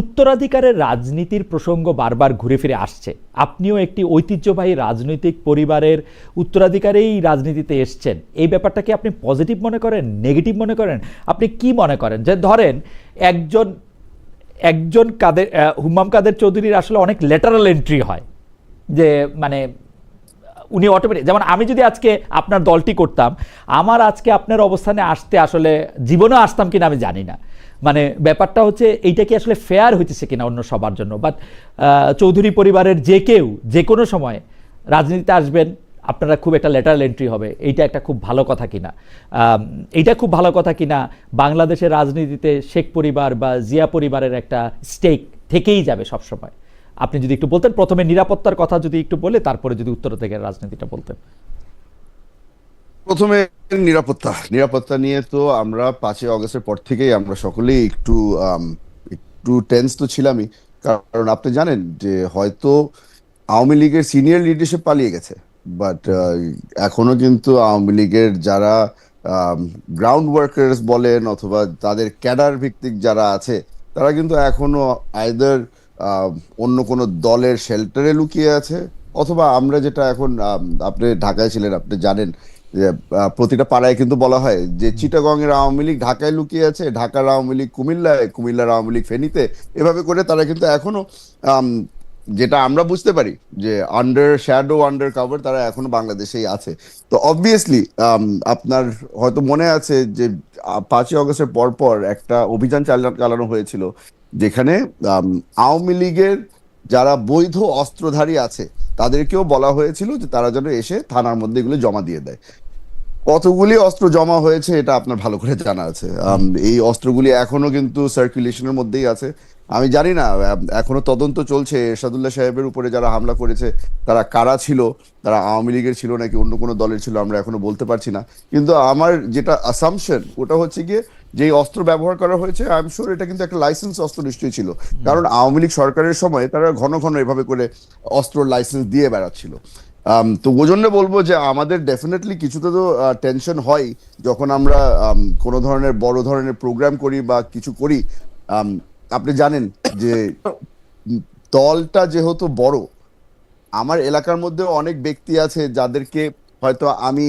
উত্তরাধিকারের রাজনীতির প্রসঙ্গ বারবার ঘুরে ফিরে আসছে। আপনিও একটি ঐতিহ্যবাহী রাজনৈতিক পরিবারের উত্তরাধিকারেই রাজনীতিতে এসছেন। এই ব্যাপারটাকে আপনি পজিটিভ মনে করেন নেগেটিভ মনে করেন? আপনি কি মনে করেন? যে ধরেন একজন একজন কাদের আহ, হুম্মাম কাদের চৌধুরীর আসলে অনেক লেটারাল এন্ট্রি হয়। যে মানে উনি অটোমেটিক যেমন আমি যদি আজকে আপনার দলটি করতাম আমার আজকে আপনার অবস্থানে আসতে আসলে জীবনেও আসতাম কিনা আমি জানি না। মানে ব্যাপারটা হচ্ছে এইটা কি আসলে ফেয়ার হইতেছে কিনা অন্য সবার জন্য? বাট চৌধুরী পরিবারের যে কেউ, যে কোনো সময় রাজনীতিতে আসবেন, আপনারা খুব একটা লেটারাল এন্ট্রি হবে। এইটা একটা খুব ভালো কথা কিনা। এইটা খুব ভালো কথা কিনা, বাংলাদেশের রাজনীতিতে শেখ পরিবার বা জিয়া পরিবারের একটা স্টেক থেকেই যাবে সবসময়। আপনি যদি একটু বলতেন, প্রথমে নিরাপত্তার কথা যদি একটু বলে, তারপরে যদি উত্তর থেকে রাজনীতিটা বলতেন। প্রথমে নিরাপত্তা। নিরাপত্তা নিয়ে তো আমরা পাঁচই অগস্টের পর থেকেই আমরা সকলেই একটু একটু টেন্স তো ছিলামই। কারণ আপনি জানেন যে হয়তো আওয়ামী লীগের সিনিয়র লিডারশিপ পালিয়ে গেছে। বাট এখনও কিন্তু আওয়ামী লীগের যারা গ্রাউন্ড ওয়ার্কার্স বলেন অথবা তাদের ক্যাডার ভিত্তিক যারা আছে, তারা কিন্তু এখনও আইদার অন্য কোনো দলের শেল্টারে লুকিয়ে আছে অথবা আমরা যেটা এখন আপনি ঢাকায় ছিলেন, আপনি জানেন প্রতিটা পাড়ায় কিন্তু বলা হয় যে চিটাগং এর আওয়ামী লীগ ঢাকায় লুকিয়ে আছে, ঢাকার আওয়ামী লীগ কুমিল্লায়, কুমিল্লার আওয়ামী লীগ ফেনীতে। এভাবে করে তারা কিন্তু এখনও যেটা আমরা বুঝতে পারি যে আন্ডার শ্যাডো আন্ডার কাভার তারা এখনও বাংলাদেশেই আছে। তো অবভিয়াসলি আপনার হয়তো মনে আছে যে পাঁচই অগস্টের পর পর একটা অভিযান চালা- চালানো হয়েছিল, যেখানে আওয়ামী লীগের যারা বৈধ অস্ত্রধারী আছে তাদেরকেও বলা হয়েছিল যে তারা যেন এসে থানার মধ্যে এগুলো জমা দিয়ে দেয়। কতগুলি অস্ত্র জমা হয়েছে এটা আপনার ভালো করে জানা আছে। এই অস্ত্রগুলি এখনও কিন্তু সার্কুলেশনের মধ্যেই আছে। আমি জানি না এখনও তদন্ত চলছে। এরশাদুল্লাহ সাহেবের উপরে যারা হামলা করেছে, তারা কারা ছিল? তারা আওয়ামী লীগের ছিল নাকি অন্য কোনো দলের ছিল, আমরা এখনও বলতে পারছি না। কিন্তু আমার যেটা আসামশন ওটা হচ্ছে গিয়ে যে অস্ত্র ব্যবহার করা হয়েছে আই এম শিওর এটা কিন্তু একটা লাইসেন্স অস্ত্র নিশ্চয়ই ছিল। কারণ আওয়ামী লীগ সরকারের সময় তারা ঘন ঘন এভাবে করে অস্ত্র লাইসেন্স দিয়ে বেড়াচ্ছিল। তো ওই জন্য বলব যে আমাদের ডেফিনেটলি কিছুতে তো টেনশন হয় যখন আমরা কোনো ধরনের বড় ধরনের প্রোগ্রাম করি বা কিছু করি। আপনি জানেন যে দলটা যেহেতু বড়, আমার এলাকার মধ্যে অনেক ব্যক্তি আছে যাদেরকে হয়তো আমি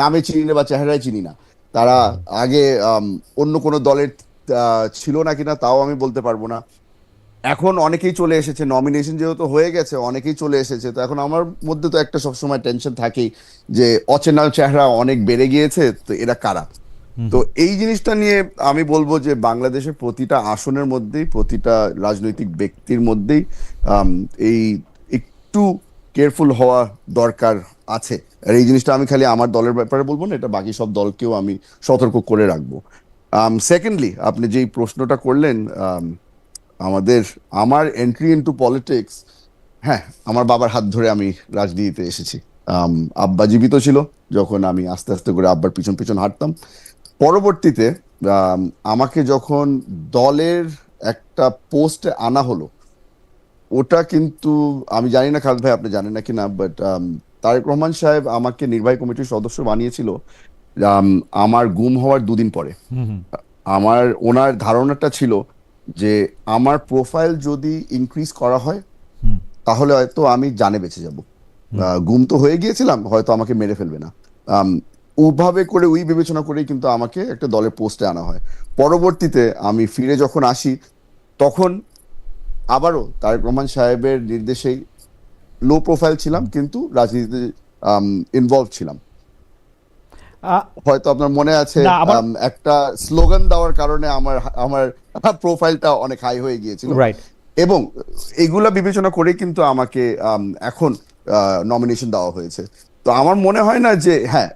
নামে চিনি না বা চেহারায় চিনি না। তারা আগে অন্য কোনো দলের ছিল না কিনা তাও আমি বলতে পারব না। এখন অনেকেই চলে এসেছে নমিনেশন যেহেতু হয়ে গেছে, অনেকেই চলে এসেছে। তো এখন আমার মধ্যে তো একটা সবসময় টেনশন থাকেই যে অচেনা চেহারা অনেক বেড়ে গিয়েছে, তো এরা কারা? তো এই জিনিসটা নিয়ে আমি বলব যে বাংলাদেশের প্রতিটা আসনের মধ্যেই, প্রতিটা রাজনৈতিক ব্যক্তির মধ্যেই এই একটু কেয়ারফুল হওয়া দরকার আছে। আর এই জিনিসটা আমি খালি আমার দলের ব্যাপারে বলব না, এটা বাকি সব দলকেও আমি সতর্ক করে রাখব। সেকেন্ডলি আপনি যেই প্রশ্নটা করলেন আমাদের, আমার এন্ট্রি ইনটু পলিটিক্স হ্যাঁ আমার বাবার হাত ধরে আমি রাজনীতিতে এসেছি। আব্বা জীবিত ছিল, যখন আমি আস্তে আস্তে করে আব্বার পিছন পিছন হাঁটতাম। পরবর্তীতে আমাকে যখন দলের একটা পোস্টে আনা হলো ওটা কিন্তু আমি জানি না খালেদ ভাই আপনি জানেন নাকি না বাট তারেক রহমান সাহেব আমাকে নির্বাহী কমিটির সদস্য বানিয়েছিল আমার গুম হওয়ার দুদিন পরে। আমার ওনার ধারণাটা ছিল যে আমার প্রোফাইল যদি ইনক্রিজ করা হয় তাহলে হয়তো আমি জানে বেঁচে যাব। গুম তো হয়ে গিয়েছিলাম হয়তো আমাকে মেরে ফেলবে না। ওভাবে করে ওই বিবেচনা করেই কিন্তু আমাকে একটা দলের পোস্টে আনা হয়। পরবর্তীতে আমি ফিরে যখন আসি তখন আবারও তারেক রহমান সাহেবের নির্দেশেই লো প্রোফাইল ছিলাম কিন্তু রাজনীতিতে ইনভলভ ছিলাম। হয়তো আপনার মনে আছে একটা স্লোগান দেওয়ার কারণে আমার আমার প্রোফাইলটা অনেক হাই হয়ে গিয়েছিল। এবং এগুলা বিবেচনা করেই কিন্তু আমাকে আম, এখন নমিনেশন দেওয়া হয়েছে। তো আমার মনে হয় না যে হ্যাঁ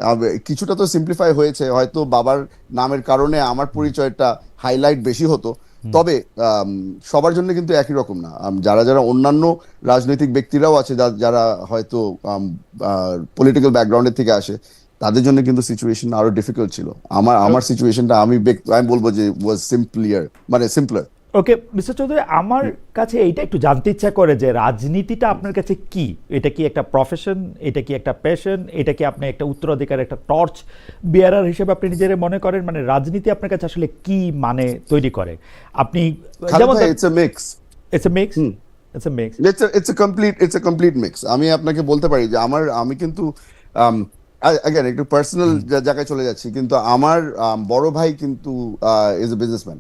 কিছুটা তো সিম্পলিফাই হয়েছে। হয়তো বাবার নামের কারণে আমার পরিচয়টা হাইলাইট বেশি হতো। তবে সবার জন্য কিন্তু একই রকম না। যারা যারা অন্যান্য রাজনৈতিক ব্যক্তিরাও আছে যারা হয়তো পলিটিক্যাল ব্যাকগ্রাউন্ডের থেকে আসে তাদের জন্য কিন্তু সিচুয়েশন আরও ডিফিকাল্ট ছিল। আমার আমার সিচুয়েশনটা আমি আমি বলব যে ওয়াজ সিম্পলিয়ার মানে সিম্পলার ওকে মিস্টার চৌধুরী আমার কাছে এইটা একটু জানতে ইচ্ছা করে যে রাজনীতিটা আপনার কাছে কি? এটা কি একটা প্রফেশন এটা কি একটা প্যাশন এটা কি আপনি একটা উত্তরাধিকার একটা টর্চ বিয়ারার হিসেবে আপনি নিজের মনে করেন? মানে রাজনীতি আপনার কাছে আসলে কি মানে তৈরি করে? আপনি যেমন it's a mix it's a mix it's a mix it's a complete it's a complete mix আমি আপনাকে বলতে পারি যে আমার আমি কিন্তু অ্যাগেন একটু পার্সোনাল জায়গায় চলে যাচ্ছি কিন্তু আমার বড় ভাই কিন্তু ইজ এ বিজনেসম্যান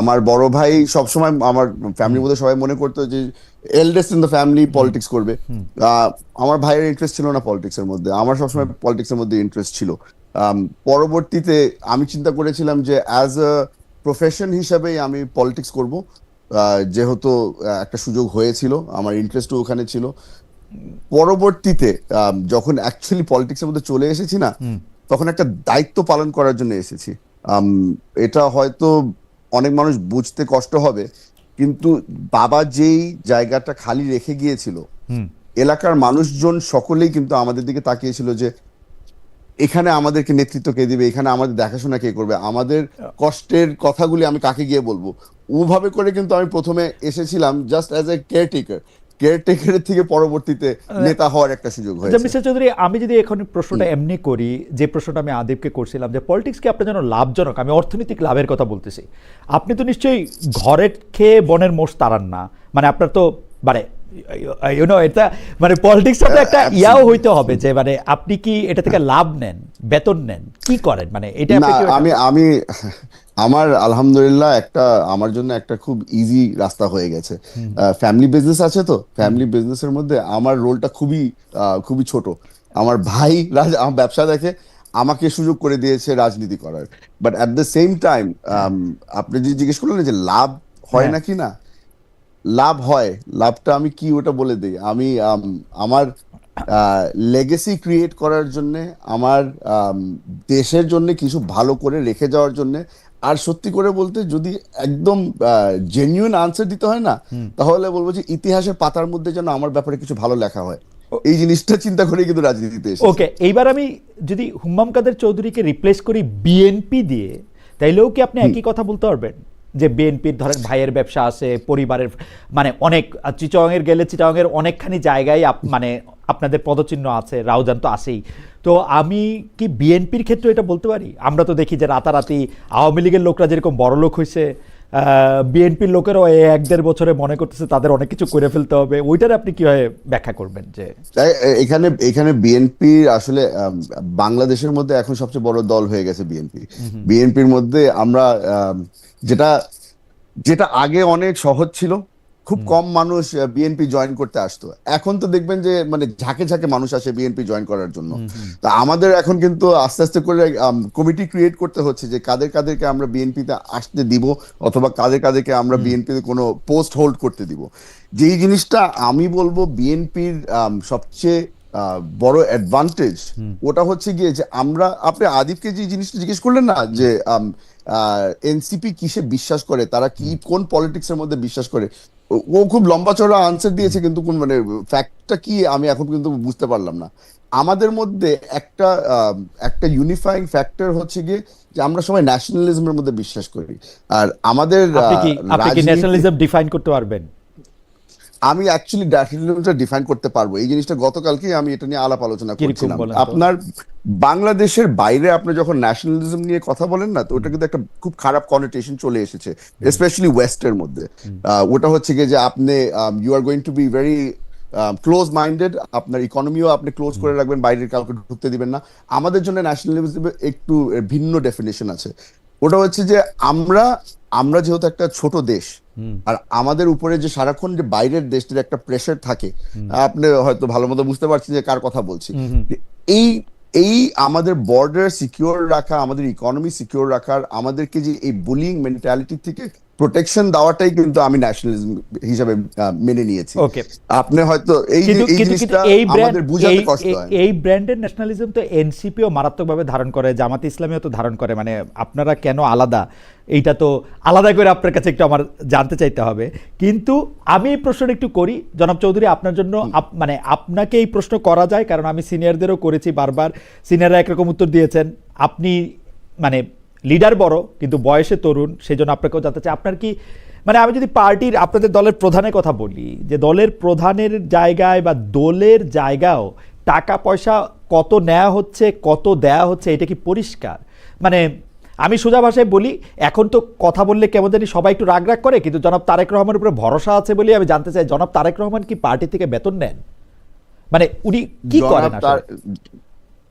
আমার বড় ভাই সবসময় আমার ফ্যামিলির মধ্যে সবাই মনে করতো যে eldest in the family politics করবে। আমার ভাইয়ের ইন্টারেস্ট ছিল না পলিটিক্স এর মধ্যে। আমার সবসময় পলিটিক্স এর মধ্যে ইন্টারেস্ট ছিল। পরবর্তীতে আমি চিন্তা করেছিলাম যে অ্যাজ আ প্রফেশন হিসাবেই আমি পলিটিক্স করব। যেহেতু একটা সুযোগ হয়েছিল আমার ইন্টারেস্টও ওখানে ছিল। পরবর্তীতে যখন অ্যাকচুয়ালি পলিটিক্সের মধ্যে চলে এসেছি না তখন একটা দায়িত্ব পালন করার জন্য এসেছি। এটা হয়তো অনেক মানুষ বুঝতে কষ্ট হবে কিন্তু বাবা যেই জায়গাটা খালি রেখে গিয়েছিল এলাকার মানুষজন সকলেই কিন্তু আমাদের দিকে তাকিয়েছিল যে এখানে আমাদেরকে নেতৃত্ব কে দিবে এখানে আমাদের দেখাশোনা কে করবে আমাদের কষ্টের কথাগুলি আমি কাকে গিয়ে বলব? ওভাবে করে কিন্তু আমি প্রথমে এসেছিলাম জাস্ট অ্যাজ এ কেয়ারটেকার কেয়ারটেকারের থেকে পরবর্তীতে নেতা হওয়ার একটা সুযোগ আচ্ছা হয়েছে। মিস্টার চৌধুরী আমি যদি এখন প্রশ্নটা এমনি করি যে প্রশ্নটা আমি আদিবকে করছিলাম যে পলিটিক্স কি আপনার জন্য লাভজনক? আমি অর্থনৈতিক লাভের কথা বলতেছি। আপনি তো নিশ্চয়ই ঘরে খেয়ে বনের মোষ তাড়ান না। মানে আপনার তো মানে ইউনো এটা মানে পলিটিক্স তো একটা ইয়াও হইতে হবে যে মানে আপনি কি এটা থেকে লাভ নেন বেতন নেন? কি করেন? মানে এটা আমি আমি আমার আলহামদুলিল্লাহ একটা আমার জন্য একটা খুব ইজি রাস্তা হয়ে গেছে। ফ্যামিলি বিজনেস আছে তো? ফ্যামিলি বিজনেসের মধ্যে আমার রোলটা খুবই খুবই ছোট। আমার ভাই রাজ আমার ব্যবসা দেখে আমাকে সুযোগ করে দিয়েছে রাজনীতি করার। But at the same time আপনি যে জিজ্ঞেস করলেন যে লাভ হয় হ্যাঁ। নাকি না? লাভ হয়। লাভটা আমি কি ওটা বলে দিই? আমি আমার লেগেসি ক্রিয়েট করার জন্য আমার আম, দেশের জন্য কিছু ভালো করে রেখে যাওয়ার জন্য আর সত্যি করে বলতে যদি একদম জেনুইন আনসার দিতে হয় না তাহলে বলব যে ইতিহাসের পাতার মধ্যে যেন আমার ব্যাপারে কিছু ভালো লেখা হয়। এই জিনিসটা চিন্তা করে কিন্তু রাজনীতিতে ওকে এইবার আমি যদি হুম্মাম কাদের চৌধুরীকে রিপ্লেস করি বিএনপি দিয়ে তাইলেও কি আপনি একই কথা বলতে পারবেন? যে বিএনপির ধরেন ভাইয়ের ব্যবসা আছে পরিবারের মানে অনেক চিটাংয়ের গেলে চিটাংয়ের অনেকখানি জায়গায় মানে আপনাদের পদচিহ্ন আছে রাউজান তো আছেই। তো আমি কি বিএনপির ক্ষেত্রে এটা বলতে পারি? আমরা তো দেখি যে রাতারাতি আওয়ামী লীগের লোকরা যেরকম বড় লোক হয়েছে বিএনপির লোকেরাও এই এক দেড় বছরে মনে করতেছে তাদের অনেক কিছু করে ফেলতে হবে। ওইটার আপনি কীভাবে ব্যাখ্যা করবেন যে এখানে এখানে বিএনপি আসলে বাংলাদেশের মধ্যে এখন সবচেয়ে বড় দল হয়ে গেছে বিএনপি। বিএনপির মধ্যে আমরা আম, যেটা যেটা আগে অনেক সহজ ছিল খুব কম মানুষ বিএনপি জয়েন করতে আসতো। এখন তো দেখবেন যে মানে ঝাঁকে ঝাঁকে মানুষ আসে বিএনপি জয়েন করার জন্য। তা আমাদের এখন কিন্তু আস্তে আস্তে করে কমিটি ক্রিয়েট করতে হচ্ছে যে কাদের কাদেরকে আমরা বিএনপিতে আসতে দিব অথবা কাদের কাদেরকে আমরা বিএনপিতে কোনো পোস্ট হোল্ড করতে দিব। যেই জিনিসটা আমি বলব বিএনপির সবচেয়ে বড় অ্যাডভান্টেজ ওটা হচ্ছে গিয়ে যে আমরা আপনি আদিবকে যে জিনিসটা জিজ্ঞেস করলেন না যে এনসিপি কিসে বিশ্বাস করে তারা কি কোন পলিটিক্স এর মধ্যে বিশ্বাস করে ও- খুব লম্বা চড়া আনসার দিয়েছে কিন্তু কোন মানে ফ্যাক্টটা কি আমি এখন কিন্তু বুঝতে পারলাম না। আমাদের মধ্যে একটা একটা ইউনিফাইং ফ্যাক্টর হচ্ছে গিয়ে যে আমরা সবাই ন্যাশনালিজমের মধ্যে বিশ্বাস করি। আর আমাদের ন্যাশনালিজম ডিফাইন করতে পারবেন? আমি অ্যাকচুয়ালি ন্যাশনালিজমটা ডিফাইন করতে পারব। এই জিনিসটা গতকালকে আমি এটা নিয়ে আলাপ আলোচনা করছিলাম। আপনার বাংলাদেশের বাইরে আপনি যখন ন্যাশনালিজম নিয়ে কথা বলেন না তো ওটা কিন্তু একটা খুব খারাপ কনোটেশন চলে এসেছে স্পেশালি ওয়েস্টের মধ্যে। ওটা হচ্ছে গিয়ে যে আপনি you are going to be very close minded আপনার ইকোনমিও আপনি ক্লোজ করে রাখবেন বাইরের কাউকে ঢুকতে দিবেন না। আমাদের জন্য ন্যাশনালিজম একটু ভিন্ন ডেফিনেশন আছে। ওটা হচ্ছে যে আমরা আমরা যেহেতু একটা ছোট দেশ আর আমাদের উপরে যে সারাক্ষণ যে বাইরের দেশটির একটা প্রেশার থাকে আপনি হয়তো ভালো মতো বুঝতে পারছেন যে কার কথা বলছি। এই এই আমাদের বর্ডার সিকিউর রাখা, আমাদের ইকোনমি সিকিউর রাখার, আমাদেরকে যে এই বুলিং মেন্টালিটি থেকে প্রোটেকশন দেওয়াটাই কিন্তু আমি ন্যাশনালিজম হিসাবে মেনে নিয়েছি। Okay. আপনি হয়তো এই এই জিনিসটা এই আমাদের বুঝাতে কষ্ট হয়। এই ব্র্যান্ডের ন্যাশনালিজম তো এনসিপিও মারাত্মকভাবে ধারণ করে জামাত ইসলামীও তো ধারণ করে। মানে আপনারা কেন আলাদা? এইটা তো আলাদা করে আপনার কাছে একটু আমার জানতে চাইতে হবে। কিন্তু আমি এই প্রশ্নটা একটু করি। জনাব চৌধুরী আপনার জন্য মানে আপনাকে এই প্রশ্ন করা যায় কারণ আমি সিনিয়রদেরও করেছি বারবার। সিনিয়ররা একরকম উত্তর দিয়েছেন। আপনি মানে লিডার বড় কিন্তু বয়সে তরুণ সেই জন্য আপনাকেও জানতে চাই। আপনার কি মানে আমি যদি পার্টির আপনাদের দলের প্রধানের কথা বলি যে দলের প্রধানের জায়গায় বা দলের জায়গাও টাকা পয়সা কত নেওয়া হচ্ছে কত দেয়া হচ্ছে এটা কি পরিষ্কার? মানে আমি সোজা ভাষায় বলি এখন তো কথা বললে কেমন জানি সবাই একটু রাগ রাগ করে কিন্তু জনাব তারেক রহমানের উপরে ভরসা আছে বলে আমি জানতে চাই জনাব তারেক রহমান কি পার্টি থেকে বেতন নেন? মানে উনি কি করেন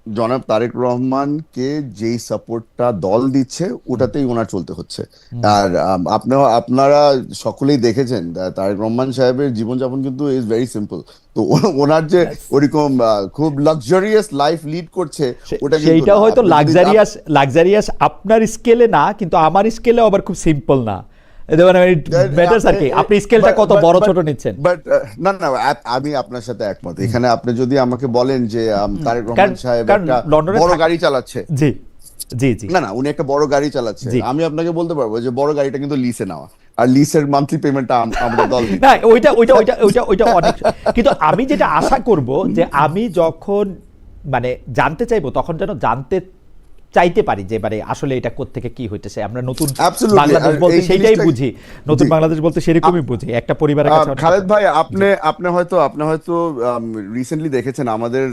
জনাব তারেক রহমানকে যেই সাপোর্টটা দল দিচ্ছে ওটাতেই ওনার চলতে হচ্ছে। আর আপনারা আপনারা সকলেই দেখেছেন তারেক রহমান সাহেবের জীবনযাপন কিন্তু ইজ ভেরি সিম্পল তো ওনার যে ওরকম খুব লাক্সারিয়াস লাইফ লিড করছে ওটা কিন্তু সেইটা হয়তো লাক্সারিয়াস লাক্সারিয়াস আপনার স্কেলে না কিন্তু আমার স্কেলে আবার খুব সিম্পল না। ম্যাটার্স আর কি। আপনি স্কেলটা কত বড় ছোট নিচ্ছেন? বাট না না আমি আপনার সাথে একমত। এখানে আপনি যদি আমাকে বলেন যে তারেক রহমান সাহেব একটা বড় গাড়ি চালাচ্ছে। জি জি জি। না না উনি একটা বড় গাড়ি চালাচ্ছে। আমি আপনাকে বলতে পারব যে বড় গাড়িটা কিন্তু লিসে নেওয়া। আর লিসের মান্থলি পেমেন্টটা আমরা দল দিই। না ওইটা ওইটা ওইটা ওইটা ওইটা অনেক কিন্তু আমি যেটা আশা করব যে আমি যখন মানে জানতে চাইব তখন যেন জানতে চাইতে পারি যে মানে আসলে এটা কোত্থেকে কি হইতেছে? আমরা নতুন বাংলাদেশ বলতে জিনিসটা- বুঝি। নতুন বাংলাদেশ বলতে সেরকমই বুঝি। একটা পরিবারের কাছে খালেদ ভাই আপনি আপনি হয়তো আপনি হয়তো রিসেন্টলি দেখেছেন আমাদের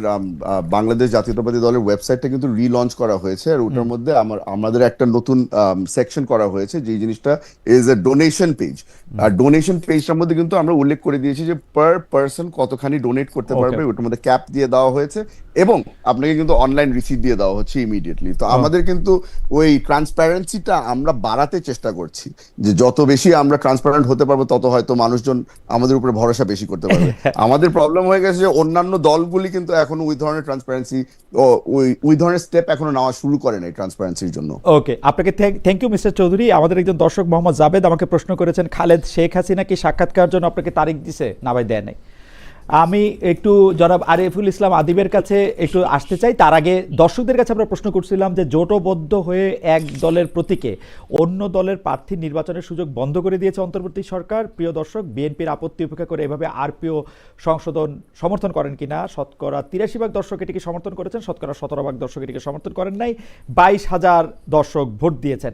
বাংলাদেশ জাতীয়তাবাদী দলের ওয়েবসাইটটা কিন্তু রিলঞ্চ করা হয়েছে। আর ওটার মধ্যে আমার আমাদের একটা নতুন সেকশন করা হয়েছে যে জিনিসটা ইজ এ ডোনেশন পেজ আর ডোনেশন পেজটার মধ্যে কিন্তু আমরা উল্লেখ করে দিয়েছি যে পার পার্সন কতখানি ডোনেট করতে পারবে ওটার মধ্যে ক্যাপ দিয়ে দেওয়া হয়েছে এবং আপনাকে কিন্তু অনলাইন রিসিট দিয়ে দেওয়া হচ্ছে ইমিডিয়েটলি তো আমাদের কিন্তু ওই ট্রান্সপারেন্সিটা আমরা বাড়াতে চেষ্টা করছি যে যত বেশি আমরা ট্রান্সপারেন্ট হতে পারব তত হয়তো মানুষজন আমাদের উপরে ভরসা বেশি করতে পারবে। আমাদের প্রবলেম হয়ে গেছে যে অন্যান্য দলগুলি কিন্তু এখনও ওই ধরনের ট্রান্সপারেন্সি ওই ওই ধরনের স্টেপ এখনও নেওয়া শুরু করে নাই ট্রান্সপারেন্সির জন্য। ওকে আপনাকে থ্যাংক ইউ মিস্টার চৌধুরী। আমাদের একজন দর্শক মোহাম্মদ জাবেদ আমাকে প্রশ্ন করেছেন খালেদ শেখ হাসিনা কি সাক্ষাৎকার জন্য আপনাকে তারিখ দিছে? না ভাই দেয় নাই। আমি একটু জনাব আরিফুল ইসলাম আদিবের কাছে একটু আসতে চাই। তার আগে দর্শকদের কাছে আমরা প্রশ্ন করছিলাম যে জোটবদ্ধ হয়ে এক দলের প্রতীকে অন্য দলের প্রার্থী নির্বাচনের সুযোগ বন্ধ করে দিয়েছে অন্তর্বর্তী সরকার। প্রিয় দর্শক, বিএনপির আপত্তি উপেক্ষা করে এভাবে আরপিও সংশোধন সমর্থন করেন কিনা? শতকরা তিরাশি ভাগ দর্শক এটিকে সমর্থন করেছেন, শতকরা সতেরো ভাগ দর্শক এটিকে সমর্থন করেন নাই। বাইশ হাজার দর্শক ভোট দিয়েছেন।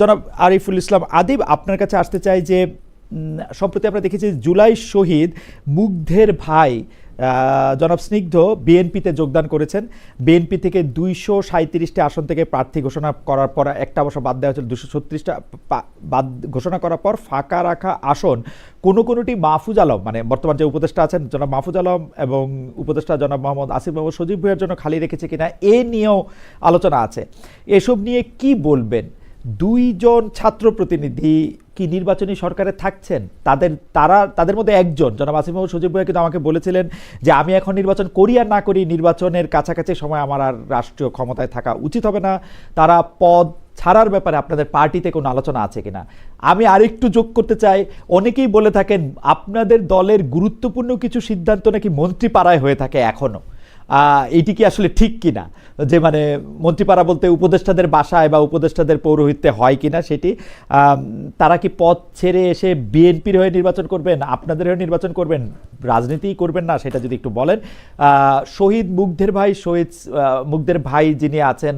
জনাব আরিফুল ইসলাম আদিব, আপনার কাছে আসতে চাই যে সম্প্রতি আমরা দেখেছি জুলাই শহীদ মুগ্ধের ভাই জনাব স্নিগ্ধ বিএনপিতে যোগদান করেছেন। বিএনপি থেকে দুইশো সাঁত্রিশটি আসন থেকে প্রার্থী ঘোষণা করার পর, একটা অবশ্য বাদ দেওয়া হয়েছিল দুশো ছত্রিশটা বাদ ঘোষণা করার পর ফাঁকা রাখা আসন কোনো কোনোটি মাহফুজ আলম মানে বর্তমান যে উপদেষ্টা আছেন জনাব মাহফুজ আলম এবং উপদেষ্টা জনাব মোহাম্মদ আসিফ মোহাম্মদ সজীব ভুইয়ার জন্য খালি রেখেছে কিনা, এ নিয়েও আলোচনা আছে। এসব নিয়ে কি বলবেন? দুইজন ছাত্র প্রতিনিধি কি নির্বাচনী সরকারে থাকছেন? তাদের, তারা, তাদের মধ্যে একজন, জনাব মোহাম্মদ সজীব ভাই কিন্তু আমাকে বলেছিলেন যে আমি এখন নির্বাচন করি আর না করি নির্বাচনের কাছাকাছি সময় আমার আর রাষ্ট্রীয় ক্ষমতায় থাকা উচিত হবে না। তারা পদ ছাড়ার ব্যাপারে আপনাদের পার্টিতে কোনো আলোচনা আছে কিনা? আমি আরেকটু যোগ করতে চাই। অনেকেই বলে থাকেন, আপনাদের দলের গুরুত্বপূর্ণ কিছু সিদ্ধান্ত নাকি মন্ত্রী পাড়ায় হয়ে থাকে এখনও? এইটি কি আসলে ঠিক কিনা? যে মানে মন্ত্রীপাড়া বলতে উপদেষ্টাদের বাসায় বা উপদেষ্টাদের পৌরোহিত্যে হয় কিনা সেটি তারা কি পথ ছেড়ে এসে বিএনপির হয়ে নির্বাচন করবেন, আপনাদের হয়ে নির্বাচন করবেন, রাজনীতিই করবেন না সেটা যদি একটু বলেন? শহীদ মুগ্ধের ভাই, শহীদ মুগ্ধের ভাই যিনি আছেন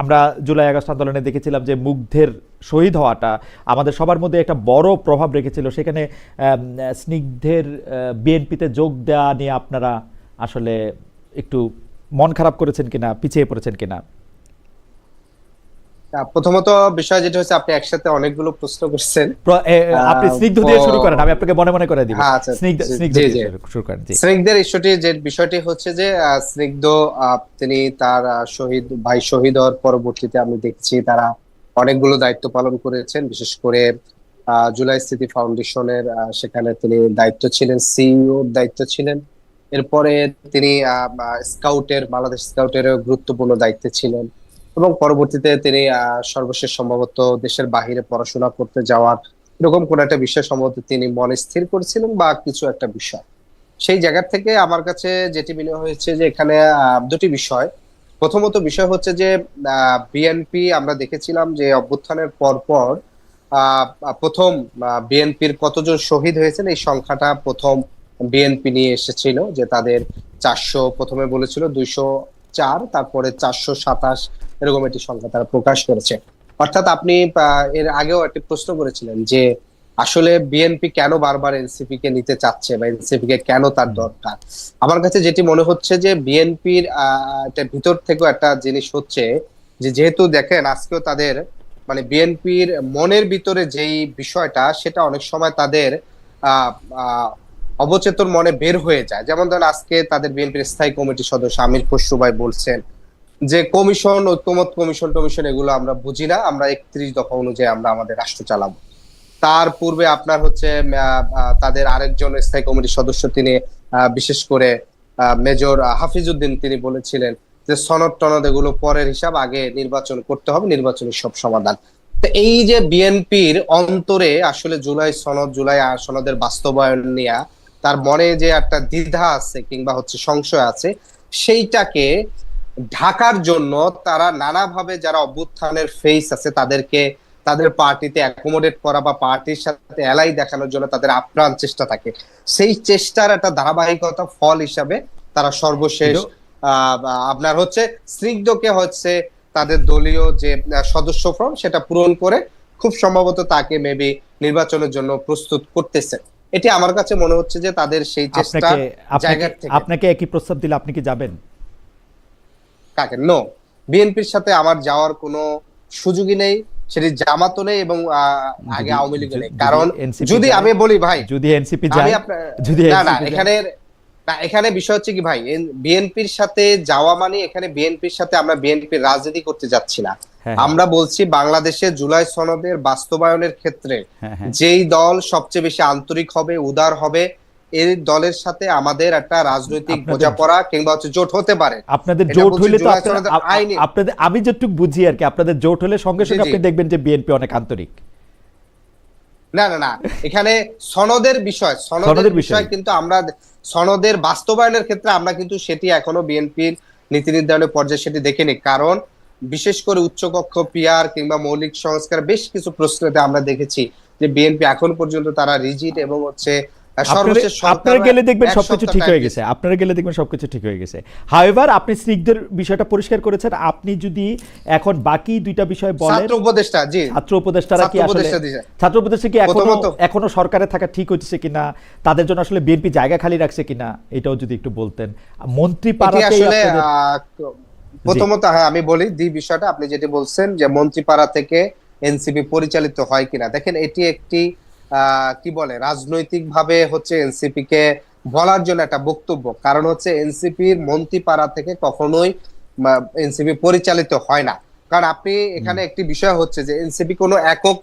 আমরা জুলাই আগস্ট আন্দোলনে দেখেছিলাম যে মুগ্ধের শহীদ হওয়াটা আমাদের সবার মধ্যে একটা বড় প্রভাব রেখেছিল। সেখানে স্নিগ্ধের বিএনপিতে যোগ দেওয়া নিয়ে আপনারা আসলে একটু মন খারাপ করেছেন কিনা পিছিয়ে পড়েছেন কিনা? প্রথমত বিষয় যেটা হচ্ছে আপনি একসাথে অনেকগুলো প্রশ্ন করছেন। আপনি স্নিগ্ধ দিয়ে শুরু করেন আমি আপনাকে মনে মনে করে দিব। হ্যাঁ, আচ্ছা, স্নিগ্ধ স্নিগ্ধ জি, দিয়ে জি। শুরু করেন স্নিগ্ধের ইস্যুটি যে বিষয়টি হচ্ছে যে স্নিগ্ধ তিনি তার শহীদ ভাই শহীদ হওয়ার পরবর্তীতে আমি দেখছি তারা অনেকগুলো দায়িত্ব পালন করেছেন। বিশেষ করে আহ, জুলাই স্মৃতি ফাউন্ডেশনের সেখানে তিনি দায়িত্ব ছিলেন সিইও দায়িত্ব ছিলেন। এরপরে তিনি স্কাউটের বাংলাদেশ স্কাউটের গুরুত্বপূর্ণ দায়িত্বে ছিলেন এবং পরবর্তীতে তিনি সর্বশেষ সম্ভবত দেশের বাহিরে পড়াশোনা করতে যাওয়ার এরকম কোন একটা বিষয় সম্ভবত তিনি মনে স্থির করেছিলেন বা কিছু একটা বিষয়। সেই জায়গা থেকে আমার কাছে যেটি মনে হয়েছে যে এখানে দুটি বিষয়। প্রথমত বিষয় হচ্ছে যে বিএনপি আমরা দেখেছিলাম যে অভ্যুত্থানের পর পর আহ, প্রথম বিএনপির কতজন শহীদ হয়েছেন এই সংখ্যাটা প্রথম বিএনপি নিয়ে এসেছিল যে তাদের চারশো প্রথমে বলেছিল, দুইশো চার, তারপরে চারশো সাতাশ, এরকম একটি সংখ্যা তারা প্রকাশ করেছে। অর্থাৎ আপনি এর আগেও একটি প্রশ্ন করেছিলেন যে আসলে বিএনপি কেন বারবার এনসিপি কে নিতে চাচ্ছে বা এনসিপি কে কেন তার দরকার? আমার কাছে যেটি মনে হচ্ছে যে বিএনপির ভিতর থেকেও একটা জিনিস হচ্ছে যে যেহেতু দেখেন আজকেও তাদের মানে বিএনপির মনের ভিতরে যেই বিষয়টা, সেটা অনেক সময় তাদের অবচেতন মনে বের হয়ে যায়। যেমন ধরেন আজকে তাদের বিএনপির স্থায়ী কমিটির সদস্য আমির খসরু ভাই বলছেন যে, কমিশন, ঐক্যমত কমিশন, টমিশন, এগুলো আমরা বুঝি না। আমরা একত্রিশ দফা অনুযায়ী আমরা আমাদের রাষ্ট্র চালাবো। তার পূর্বে আপনার হচ্ছে তাদের আরেকজন স্থায়ী কমিটির সদস্য তিনি বিশেষ করে মেজর হাফিজউদ্দিন তিনি বলেছিলেন যে, সনদ টনদ এগুলো পরের হিসাব আগে নির্বাচন করতে হবে, নির্বাচনের সব সমাধান। তো এই যে বিএনপির অন্তরে আসলে জুলাই সনদ, জুলাই সনদের বাস্তবায়ন নিয়ে তার মনে যে একটা দ্বিধা আছে কিংবা হচ্ছে সংশয় আছে সেইটাকে ঢাকার জন্য তারা নানাভাবে যারা অভ্যুত্থানের ফেস আছে তাদেরকে তাদের পার্টিতে অ্যাকোমোডেট করা বা পার্টির সাথে এলাই দেখানোর জন্য তাদের আপ্রাণ চেষ্টা থাকে। সেই চেষ্টার একটা ধারাবাহিকতা ফল হিসাবে তারা সর্বশেষ আহ, আপনার হচ্ছে স্নিগ্ধকে হচ্ছে তাদের দলীয় যে সদস্য ফর্ম সেটা পূরণ করে খুব সম্ভবত তাকে মেবি নির্বাচনের জন্য প্রস্তুত করতেছে। এটি আমার কাছে মনে হচ্ছে যে তাদের সেই চেষ্টা আপনাকে থেকে। আপনাকে একই প্রস্তাব দিলে আপনি কি যাবেন? কাকে? নো বিএনপির সাথে আমার যাওয়ার কোনো সুযোগই নেই সেটি জামাতও নেই এবং আগে আওয়ামী লীগও নেই। কারণ যদি আমি বলি ভাই যদি এনসিপি যায় যদি না না এখানে না এখানে বিষয় হচ্ছে কি ভাই বিএনপির সাথে যাওয়া মানে এখানে বিএনপির সাথে আমরা বিএনপির রাজনীতি করতে যাচ্ছি না। আমরা বলছি বাংলাদেশে জুলাই সনদের বাস্তবায়নের ক্ষেত্রে হ্যাঁ, হ্যাঁ। যেই দল সবচেয়ে বেশি আন্তরিক হবে উদার হবে এই দলের সাথে আমাদের একটা রাজনৈতিক বোঝাপড়া কিংবা হচ্ছে জোট হতে পারে আপনাদের জোট হইলে তো। আপনাদের আমি যেটুকু বুঝি আর কি আপনাদের জোট হলে সঙ্গে সঙ্গে আপনি দেখবেন যে বিএনপি অনেক আন্তরিক না না না এখানে সনদের বিষয় সনদের। বিষয় কিন্তু আমরা সনদের বাস্তবায়নের ক্ষেত্রে আমরা কিন্তু সেটি এখনও বিএনপির নীতি নির্ধারণের পর্যায়ে সেটি দেখিনি কারণ বিশেষ করে উচ্চকক্ষ পিয়ার কিংবা মৌলিক সংস্কার বেশ কিছু প্রশ্নতে আমরা দেখেছি যে বিএনপি এখন পর্যন্ত তারা রিজিট এবং হচ্ছে আপনারা- গেলে দেখবেন সবকিছু ঠিক হয়ে গেছে। আপনারা গেলে দেখবেন সবকিছু ঠিক হয়ে গেছে। হাওয়েভার আপনি স্নিগ্ধের বিষয়টা পরিষ্কার করেছেন। আপনি যদি এখন বাকি দুইটা বিষয় বলেন ছাত্র উপদেষ্টা জি। ছাত্র উপদেষ্টারা কি আসলে ছাত্র উপদেষ্টা কি এখনও এখনও সরকারে থাকা ঠিক হচ্ছে কিনা? তাদের জন্য আসলে বিএনপি জায়গা খালি রাখছে কিনা? এটাও যদি একটু বলতেন। মন্ত্রী পাড়াতে আসলে প্রথমত হ্যাঁ আমি বলি দি বিষয়টা আপনি যেটি বলছেন যে মন্ত্রীপাড়া থেকে এনসিপি পরিচালিত হয় কিনা। দেখেন এটি একটি কি বলে রাজনৈতিক ভাবে হচ্ছে এনসিপি কে বলার জন্য একটা বক্তব্য। কারণ হচ্ছে এনসিপির মন্ত্রীপাড়া থেকে কখনোই এনসিপি পরিচালিত হয় না। কারণ আপনি এখানে একটি বিষয় হচ্ছে যে এনসিপি কোনো একক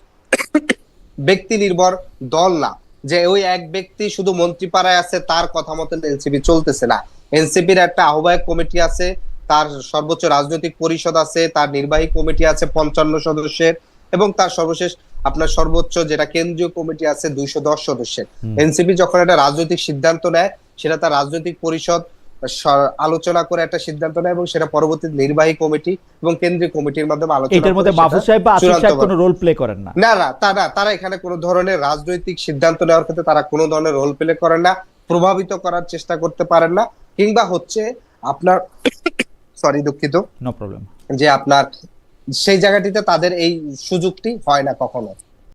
ব্যক্তি নির্ভর দল না। যে ওই এক ব্যক্তি শুধু মন্ত্রীপাড়ায় আছে তার কথা মতন এনসিপি চলতেছে না। এনসিপির একটা আহ্বায়ক কমিটি আছে তার সর্বোচ্চ রাজনৈতিক পরিষদ আছে তার নির্বাহী কমিটি আছে পঞ্চান্ন সদস্যের এবং তার সর্বশেষ আপনার সর্বোচ্চ যেটা কেন্দ্রীয় কমিটি আছে দুইশো দশ সদস্যের। এনসিপি যখন একটা রাজনৈতিক সিদ্ধান্ত নেয় সেটা তার রাজনৈতিক পরিষদ আলোচনা করে একটা সিদ্ধান্ত নেয় এবং সেটা পরবর্তী নির্বাহী কমিটি এবং কেন্দ্রীয় কমিটির মাধ্যমে আলোচনা এটার মধ্যে মাহফুজ সাহেব বা আসিফ সাহেব কোনো রোল প্লে করেন না? না না তারা তারা এখানে কোনো ধরনের রাজনৈতিক সিদ্ধান্ত নেওয়ার ক্ষেত্রে তারা কোনো ধরনের রোল প্লে করেন না প্রভাবিত করার চেষ্টা করতে পারেন না কিংবা হচ্ছে আপনার সরি দুঃখিত। নো প্রবলেম যে আপনার সেই জায়গাটিতে তাদের এই সুযোগটি হয় না কখনো।